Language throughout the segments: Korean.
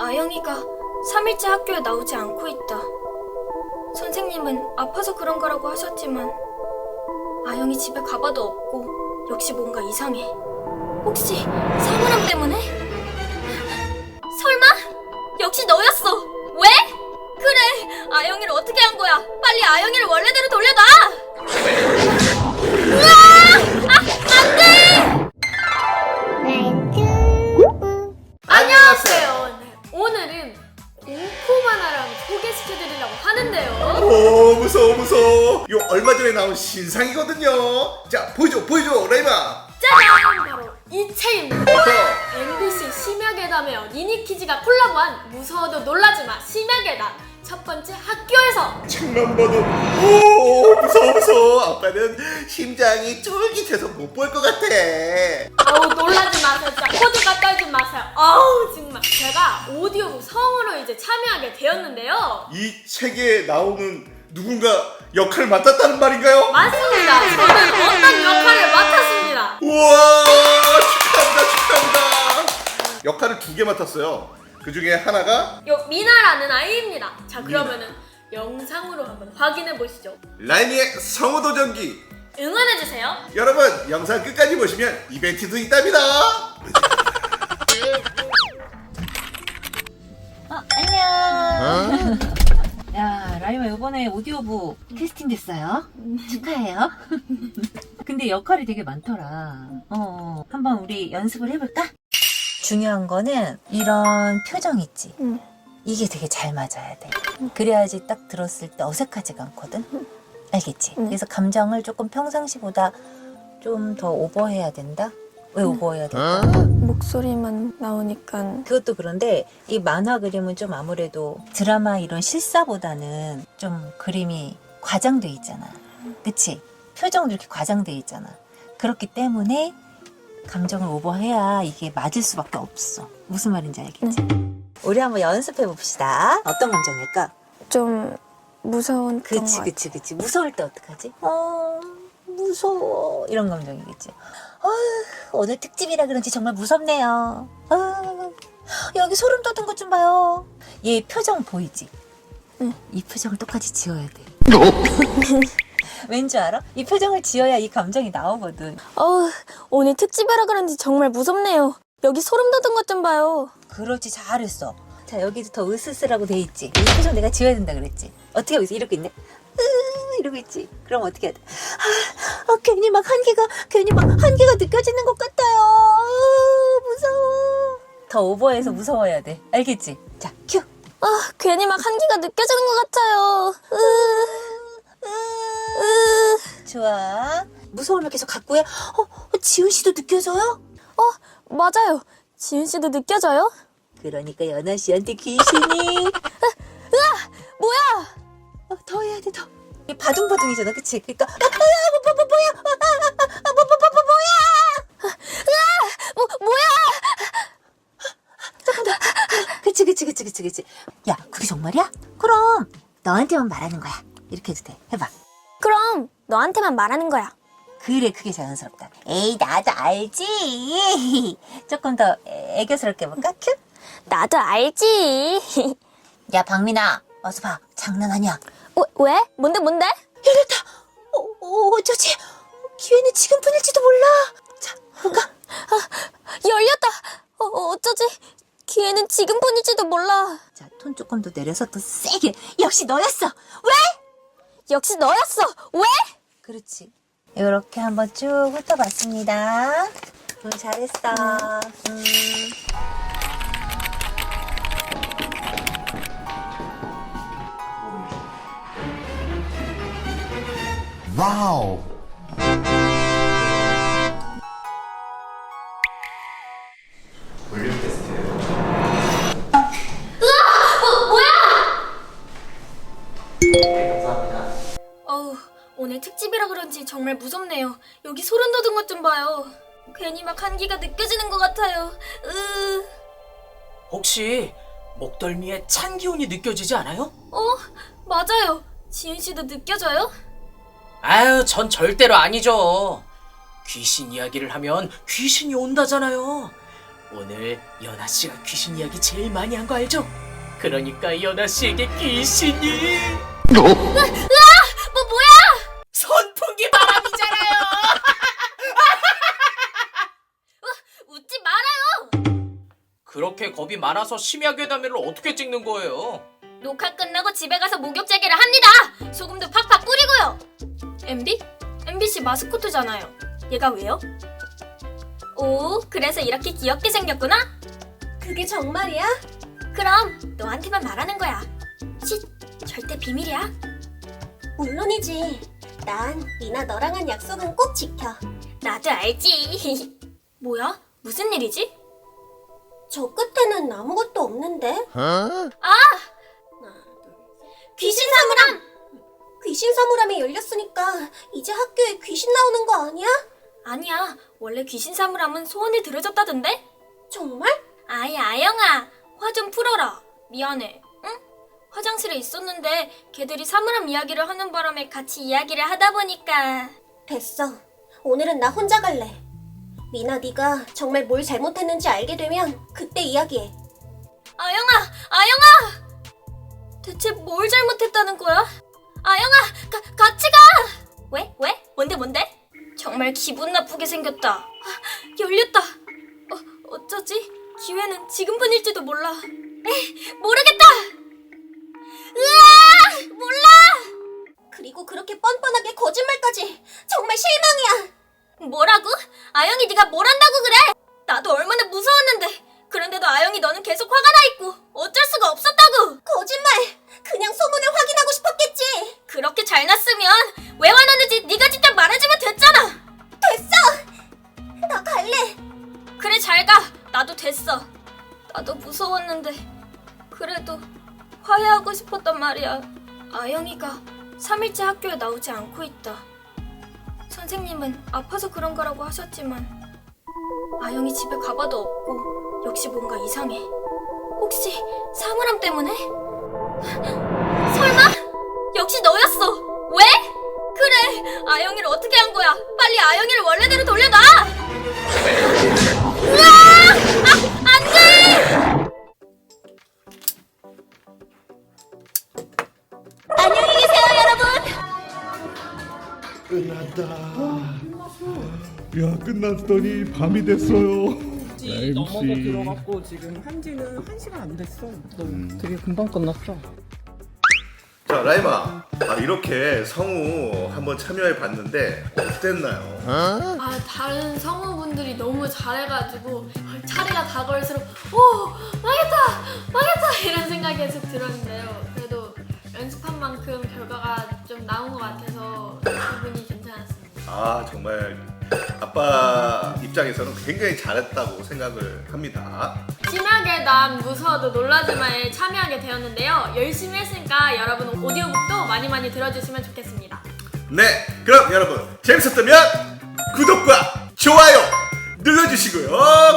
아영이가 3일째 학교에 나오지 않고 있다. 선생님은 아파서 그런 거라고 하셨지만 아영이 집에 가봐도 없고 역시 뭔가 이상해. 혹시 사물함 때문에? 설마? 역시 너였어. 왜? 그래. 아영이를 어떻게 한 거야? 빨리 아영이를 원래대로 돌려놔. 나온 신상이거든요 자 보여줘 보여줘 라이마 짜잔! 바로 이 책입니다. MBC 심야괴담에요. 니니키즈가 콜라보한 무서워도 놀라지 마 심야괴담. 첫 번째 학교에서 책만 봐도 오 무서워 무서워 아빠는 심장이 쫄깃해서 못 볼 것 같아 어우 놀라지 마세요. 진짜 코드가 떨지 마세요. 어우 정말 제가 오디오북 성우로 이제 참여하게 되었는데요. 이 책에 나오는 누군가 역할을 맡았다는 말인가요? 맞습니다. 저는 어떤 역할을 맡았습니다. 우와 축하합니다 축하합니다 역할을 두 개 맡았어요 그 중에 하나가 요 미나라는 아이입니다. 자 그러면은 영상으로 한번 확인해 보시죠. 라이미의 성우 도전기 응원해 주세요. 여러분 영상 끝까지 보시면 이벤트도 있답니다 어, 안녕. 야, 라이마 이번에 오디오북 캐스팅 됐어요. 축하해요. 근데 역할이 되게 많더라. 어, 한번 우리 연습을 해볼까? 중요한 거는 이런 표정 있지. 응. 이게 되게 잘 맞아야 돼. 그래야지 딱 들었을 때 어색하지가 않거든. 알겠지? 응. 그래서 감정을 조금 평상시보다 좀 더 오버해야 된다. 왜 오버해야 된다? 목소리만 나오니까 그것도 그런데 이 만화 그림은 좀 아무래도 드라마 이런 실사보다는 좀 그림이 과장돼 있잖아. 그치? 표정도 이렇게 과장돼 있잖아. 그렇기 때문에 감정을 오버해야 이게 맞을 수밖에 없어. 무슨 말인지 알겠지? 우리 한번 연습해 봅시다. 어떤 감정일까? 좀 무서운 그런 그치, 거 그치, 그치. 무서울 때 어떡하지? 어, 무서워. 이런 감정이겠지. 어, 오늘 특집이라 그런지 정말 무섭네요. 어, 여기 소름 돋은 것 좀 봐요. 얘 표정 보이지? 응. 이 표정을 똑같이 지어야 돼. 왠지 알아? 이 표정을 지어야 이 감정이 나오거든. 어우, 오늘 특집이라 그런지 정말 무섭네요. 여기 소름 돋은 것 좀 봐요. 그렇지, 잘했어. 자, 여기도 더 으스스라고 돼 있지? 이 표정 내가 지어야 된다 그랬지? 어떻게 하고 있어? 이러고 있네? 으, 이러고 있지? 그럼 어떻게 해야 돼? 아, 아, 괜히 막 한계가, 괜히 막 한계가 느껴지는 것 같아요. 아, 무서워. 더 오버해서 무서워야 돼. 알겠지? 자, 큐. 아, 괜히 막 한기가 느껴지는 것 같아요. 으, 으. 좋아. 무서우면 계속 갖고 해. 어, 어, 지훈 씨도 느껴져요? 어, 맞아요. 지윤 씨도 느껴져요? 그러니까 연아 씨한테 귀신이. 뭐야? 어, 더 해야 돼, 더. 이게 바둥바둥이잖아, 그치? 그니까, 아, 아, 뭐, 뭐, 뭐, 뭐야? 아, 아, 아, 아, 뭐, 뭐, 뭐, 뭐, 뭐야? 뭐, 뭐야? 그치, 그치, 그치, 그치, 그치. 야, 그게 정말이야? 그럼, 너한테만 말하는 거야. 이렇게 해도 돼. 해봐. 그럼 너한테만 말하는 거야. 그래, 그게 자연스럽다. 에이, 나도 알지. 조금 더 애- 애교스럽게 해볼까? 큐? 나도 알지. 야, 박민아, 어서 봐. 장난하냐? 어, 왜? 뭔데, 뭔데? 열렸다. 어, 어, 어쩌지? 기회는 지금뿐일지도 몰라. 자, 볼까? 열렸다. 어, 어, 어쩌지? 기회는 지금뿐일지도 몰라. 자, 톤 조금 더 내려서 더 세게. 역시 너였어. 왜? 역시 너였어. 왜? 그렇지. 이렇게 한번 쭉 훑어봤습니다. 음, 잘했어. 음. 와우 어우, 오늘 특집이라 그런지 정말 무섭네요. 여기 소름 돋은 것 좀 봐요. 괜히 막 한기가 느껴지는 것 같아요. 으, 혹시 목덜미에 찬 기운이 느껴지지 않아요? 어, 맞아요. 지윤 씨도 느껴져요? 아유, 전 절대로 아니죠. 귀신 이야기를 하면 귀신이 온다잖아요. 오늘 연아 씨가 귀신 이야기 제일 많이 한 거 알죠? 그러니까 연아 씨에게 귀신이 뭐 뭐야? 선풍기 바람이잖아요. 웃지 말아요. 그렇게 겁이 많아서 심야 괴담회를 어떻게 찍는 거예요? 녹화 끝나고 집에 가서 목욕 재개를 합니다. 소금도 팍팍 뿌리고요. MB? MBC 마스코트잖아요. 얘가 왜요? 오, 그래서 이렇게 귀엽게 생겼구나? 그게 정말이야? 그럼 너한테만 말하는 거야. 쉿, 절대 비밀이야. 물론이지. 난 미나 너랑 한 약속은 꼭 지켜. 나도 알지. 뭐야? 무슨 일이지? 저 끝에는 아무것도 없는데. 아, 하나, 둘. 귀신 사물함! 귀신 사물함이 열렸으니까 이제 학교에 귀신 나오는 거 아니야? 아니야, 원래 귀신 사물함은 소원을 들어줬다던데? 정말? 아이, 아영아, 화 좀 풀어라. 미안해. 응? 화장실에 있었는데 걔들이 사물함 이야기를 하는 바람에 같이 이야기를 하다 보니까 됐어. 오늘은 나 혼자 갈래. 미나 네가 정말 뭘 잘못했는지 알게 되면 그때 이야기해. 아영아, 아영아! 대체 뭘 잘못했다는 거야? 아영아, 가, 같이 가! 왜? 왜? 뭔데 뭔데? 정말 기분 나쁘게 생겼다. 아, 열렸다. 어, 어쩌지? 기회는 지금뿐일지도 몰라. 에이, 모르겠다! 으아! 몰라! 그리고 그렇게 뻔뻔하게 거짓말까지 정말 실망이야. 뭐라고? 아영이 네가 뭘 한다고 그래? 나도 얼마나 무서웠는데. 그런데도 아영이 너는 계속 화가 나 있고 싶었단 말이야. 아영이가 3일째 학교에 나오지 않고 있다. 선생님은 아파서 그런 거라고 하셨지만 아영이 집에 가봐도 없고 역시 뭔가 이상해. 혹시 사물함 때문에? 설마? 역시 너였어. 왜? 그래. 아영이를 어떻게 한 거야? 빨리 아영이를 원래대로 돌려놔. 끝났다. 야 끝났더니 밤이 됐어요. 넘어서 들어갔고 지금 한지는 한 시간 안 됐어. 너 되게 금방 끝났어. 자 라이마, 아, 이렇게 성우 한번 참여해 봤는데 어땠나요? 아 다른 성우분들이 너무 잘해가지고 차례가 다가올수록 오 망했다 망했다 이런 생각이 계속 들었는데요 그래도 연습한 만큼 결과가 아 정말 아빠 입장에서는 굉장히 잘했다고 생각을 합니다. 심하게 난 무서워도 놀라지마에 참여하게 되었는데요 열심히 했으니까 여러분 오디오북도 많이 많이 들어주시면 좋겠습니다 네, 그럼 여러분 재밌었다면 구독과 좋아요 눌러주시고요.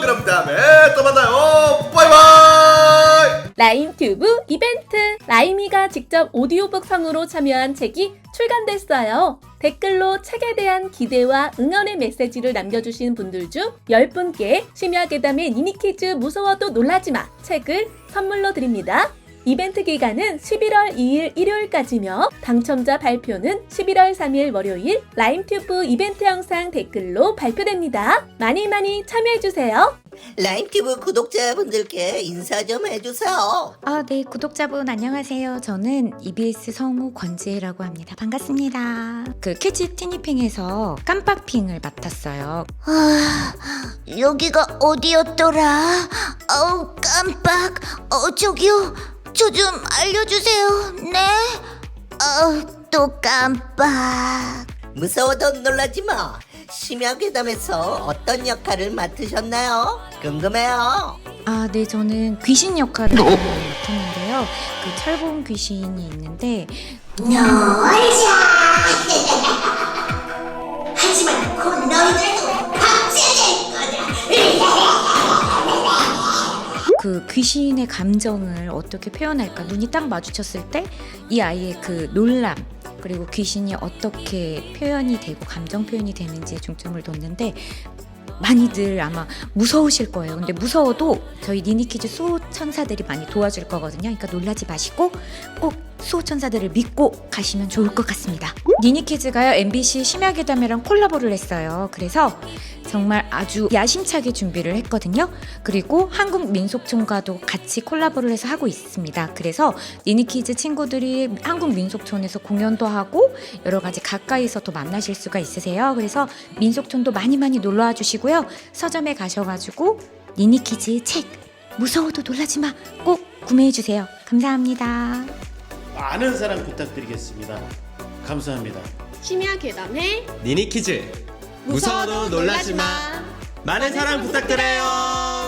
그럼 다음에 또 만나요. 바이바이. 라임튜브 이벤트! 라임이가 직접 오디오북 성으로 참여한 책이 출간됐어요. 댓글로 책에 대한 기대와 응원의 메시지를 남겨주신 분들 중 10분께 심야괴담의 니니키즈 무서워도 놀라지 마 책을 선물로 드립니다. 이벤트 기간은 11월 2일 일요일까지며 당첨자 발표는 11월 3일 월요일 라임튜브 이벤트 영상 댓글로 발표됩니다. 많이 많이 참여해주세요. 라임튜브 구독자분들께 인사 좀 해주세요. 아, 네, 구독자분 안녕하세요. 저는 EBS 성우 권지혜라고 합니다. 반갑습니다. 그 캐치 티니핑에서 깜빡핑을 맡았어요. 아, 여기가 어디였더라? 어우, 깜빡. 어, 저기요. 저 좀 알려주세요. 네? 어, 또 깜빡. 무서워도 놀라지 마. 심야괴담에서 어떤 역할을 맡으셨나요? 궁금해요. 아, 네, 저는 귀신 역할을 맡았는데요. 그 철봉 귀신이 있는데 하 귀신의 감정을 어떻게 표현할까 눈이 딱 마주쳤을 때 이 아이의 그 놀람 그리고 귀신이 어떻게 표현이 되고 감정 표현이 되는지에 중점을 뒀는데 많이들 아마 무서우실 거예요. 근데 무서워도 저희 니니키즈 수호 천사들이 많이 도와줄 거거든요. 그러니까 놀라지 마시고 꼭 수호 천사들을 믿고 가시면 좋을 것 같습니다. 니니키즈가요 MBC 심야괴담이랑 콜라보를 했어요. 그래서 정말 아주 야심차게 준비를 했거든요. 그리고 한국민속촌과도 같이 콜라보를 해서 하고 있습니다. 그래서 니니키즈 친구들이 한국민속촌에서 공연도 하고 여러 가지 가까이서 또 만나실 수가 있으세요. 그래서 민속촌도 많이 많이 놀러와 주시고요. 서점에 가셔가지고 니니키즈 책 무서워도 놀라지 마 꼭 구매해 주세요. 감사합니다. 많은 사랑 부탁드리겠습니다. 감사합니다. 심야 괴담해 니니키즈 무서워도 놀라지 마 많은 사랑 부탁드려요